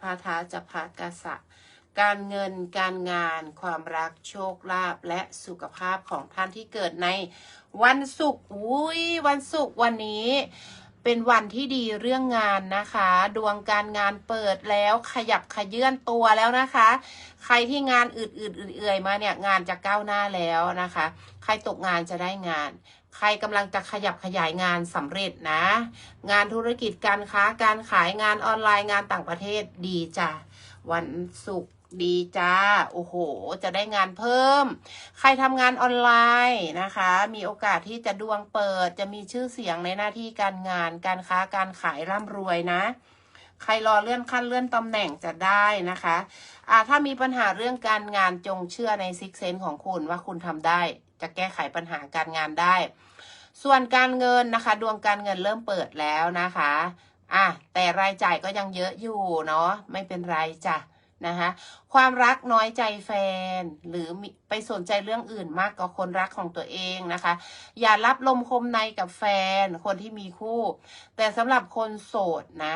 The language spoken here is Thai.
พาทาจะพากษะการเงินการงานความรักโชคลาภและสุขภาพของท่านที่เกิดในวันศุกร์อุ้ยวันศุกร์วันนี้ เป็นวันที่ดีเรื่องงานนะคะ ดวงการงานเปิดแล้วขยับขยื่นตัวแล้วนะคะ ใครที่งานอืดๆเอื่อยมาเนี่ยงานจะก้าวหน้าแล้วนะคะ ใครตกงานจะได้งาน ใครกำลังจะขยับขยายงานสำเร็จนะ งานธุรกิจการค้าการขายงานออนไลน์งานต่างประเทศดีจ้ะวันศุกร์ ดีจ้า โอ้โห จะได้งานเพิ่ม ใครทำงานออนไลน์นะคะ มีโอกาสที่จะดวงเปิด จะมีชื่อเสียงในหน้าที่การงาน การค้า การขายร่ำรวยนะ ใครรอเลื่อนขั้นเลื่อนตำแหน่งจะได้นะคะอ่าถ้ามีปัญหาเรื่องการงานจงเชื่อในซิกเซนของคุณว่าคุณทำได้ จะแก้ไขปัญหาการงานได้ ส่วนการเงินนะคะ ดวงการเงินเริ่มเปิดแล้วนะคะอะแต่รายจ่ายก็ยังเยอะอยู่เนาะ ไม่เป็นไรจ้ะ นะคะความรักน้อยใจแฟน หรือไปสนใจเรื่องอื่นมากกว่าคนรักของตัวเองนะคะ อย่ารับลมคมในกับแฟนคนที่มีคู่ แต่สำหรับคนโสดนะ